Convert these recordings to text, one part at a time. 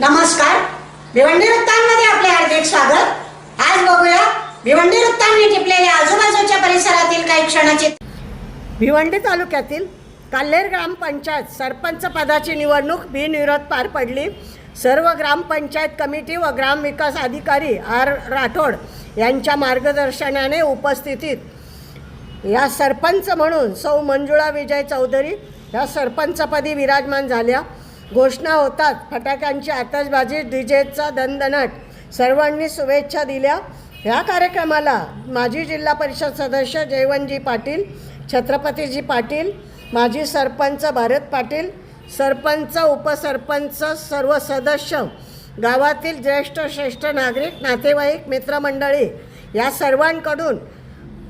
नमस्कार. भिवंडी वृत्तांमध्ये आपले हार्दिक स्वागत. आज बघूया भिवंडी वृत्तांनी टिपलेल्या आजूबाजूच्या परिसरातील काही क्षणाची भिवंडी तालुक्यातील काल्हेर ग्रामपंचायत सरपंच पदाची निवडणूक बिनविरोध पार पडली. सर्व ग्रामपंचायत कमिटी व ग्रामविकास अधिकारी आर राठोड यांच्या मार्गदर्शनाने उपस्थितीत या सरपंच म्हणून सौ मंजुळा विजय चौधरी या सरपंचपदी विराजमान झाल्या. घोषणा होतात. फटाक्यांची आतषबाजी डीजेचा दणदणाट. सर्वांनी शुभेच्छा दिल्या. या कार्यक्रमाला माजी जिल्हा परिषद सदस्य जयवंतजी पाटील छत्रपतीजी पाटील माजी सरपंच भारत पाटील सरपंच उपसरपंच सर्व सदस्य गावातील ज्येष्ठ श्रेष्ठ नागरिक नातेवाईक मित्रमंडळी या सर्वांकडून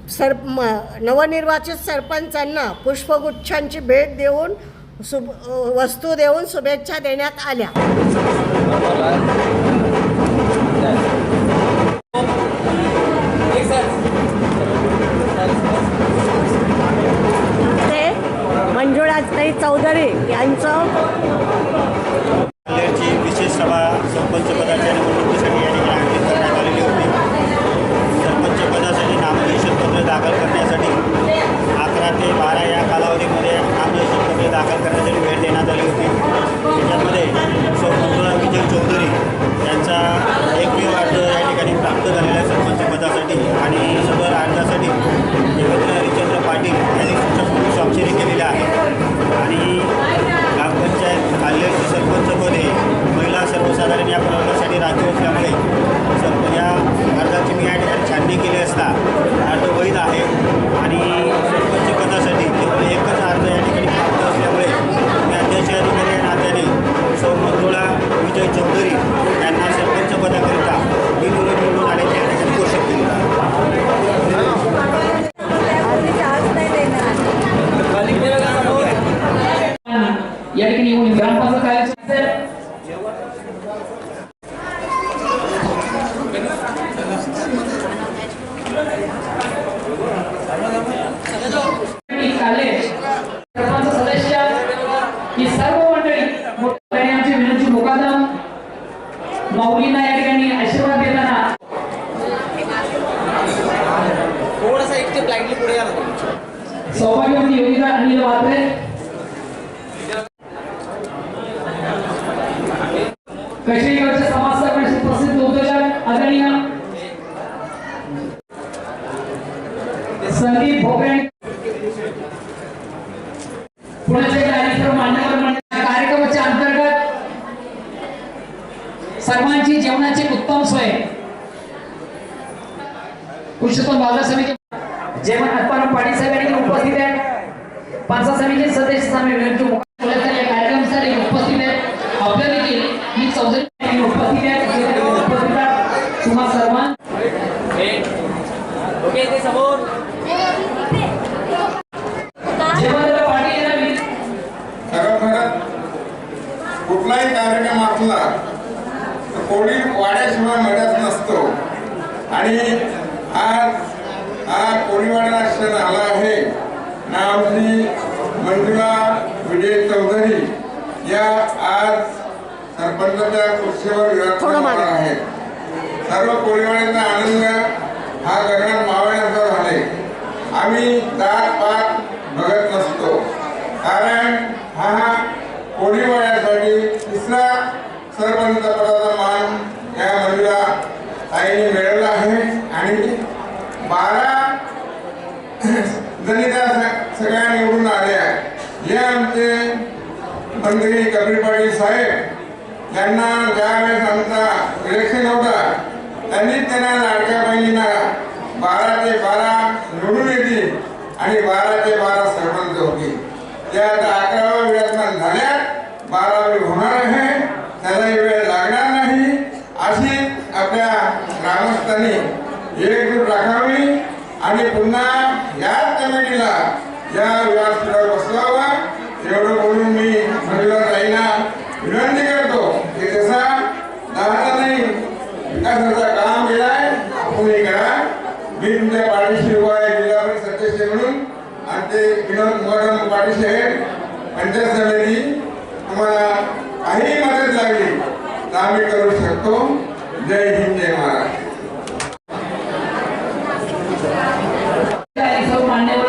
सर म नवनिर्वाचित सरपंचांना पुष्पगुच्छांची भेट देऊन शुभ वस्तू देऊन शुभेच्छा देण्यात आल्या. ते मंजुळाताई चौधरी यांचं विशेष सभा सरपंच पदाच्या निवडणुकीसाठी या ठिकाणी आयोजित करण्यात आलेली होती सरपंच पदासाठी नामनिर्देशन पत्र दाखल करण्यासाठी अकरा ते बारा या कालावधीमध्ये नामनिर्देशन पत्रे दाखल करण्यासाठी वेळ देण्यात आली होती त्याच्यामध्ये सौ मंजुळा विजय चौधरी यांचा एकमेव अर्ज या ठिकाणी प्राप्त झालेला आहे सरपंच पदासाठी आणि सदर अर्जासाठी देवेंद्र हरिश्चंद्र पाटील यांनी सूचक स्वाक्षरी केलेल्या आहेत आणि ग्रामपंचायत काल्हेरचे सरपंचपद हे महिला सर्वसाधारण या प्रवर्गासाठी राज्य असल्यामुळे सरप या अर्जाची मी या ठिकाणी छाननी केली असता अर्ज वैध आहे आणि सरपंच पदासाठी केवळ एकच अर्ज या ठिकाणी प्राप्त असल्यामुळे मी अध्यक्ष अधिकारी या नात्याने सौ मंजुळा विजय चौधरी यांना सरपंच पदाकरिता बिनविरोध निवडून आल्याचे या ठिकाणी घोषित केले या ठिकाणी येऊन ग्रामपंचायत कार्यालय माऊलींना या ठिकाणी आशीर्वाद देताना सौभाग्यवती योगिता अनिल वात्रे कशेरीकडचे समाजसेवक प्रसिद्ध उद्योजक आदरणीय संदीप भोपळे. पुण्याचे कार्यक्रम मान्यवर मंडळ कार्यक्रमाच्या अंतर्गत सर्वांची जेवणाची उत्तम सोय. पुरुषोत्तम बाजार समिती जेवण अर्पण पाटील साहेब उपस्थित आहेत. पाच समिती सदस्य साहेब विनंती मुलाखत या कार्यक्रमासाठी उपस्थित आहेत आपल्या देखील मी चौधरी या ठिकाणी उपस्थित आहेत या ठिकाणी उपस्थित आहेत तुम्हा सर्वां ओके ते समोर जेवण पाटील यांना विनंती खरोखर कुठलाही कार्यक्रम असला तर कोणी वाड्याशिवाय मदत नसतो. आणि आज हा कोळीवाडा क्षण आला आहे. नावची मंजुळा विजय चौधरी या आज सरपंचाच्या कुर्सीवर विराजमान आहे सर्व कोळीवाड्यांचा आनंद हा गगनात मावळ्याचं झाले आम्ही जात पात बघत नसतो. कारण हा कोळीवाड्यासाठी तिसरा सरपंचपदाचा मान या महिला ताईने मिळवला आहे. आणि बारा जणी त्या सगळ्या निवडून आल्या. हे आमचे मंत्री कपिल पाटील साहेब यांना ज्यावेळेस आमचा इलेक्शन होता त्यांनी त्यांना लाडक्या बहिणींना बारा ते बारा निवडून येतील आणि बारा ते बारा सरपंच होते त्या आता अकरावा विराजमान झाल्या. बारावी होणार आहे. त्यालाही वेळ लागणार नाही. अशी आपल्या ग्रामस्थांनी एकजूट राखावी आणि पुन्हा याच कमिटीला या व्यासपीठावर बसवावा. एवढं बोलून मी महिला ताईंना विनंती करतो की तसा दहाचा नाही विकासाचा काम केलाय आपण करा मी तुमच्या पाठीशी उभा आहे जिल्हा परिषद सदस्य म्हणून आणि ते विनोद मोहन पाटील साहेब पंचायत समिती तुम्हाला काही मदत लागली तर आम्ही करू शकतो. जय हिंद जय महाराष्ट्र. आणि सर्व मान्यवर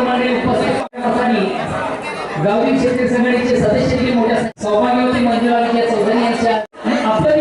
गावठी क्षेत्रीय संघटनेचे सदस्य मोठ्या सौभाग्यवती मंजुळा आणि आपल्या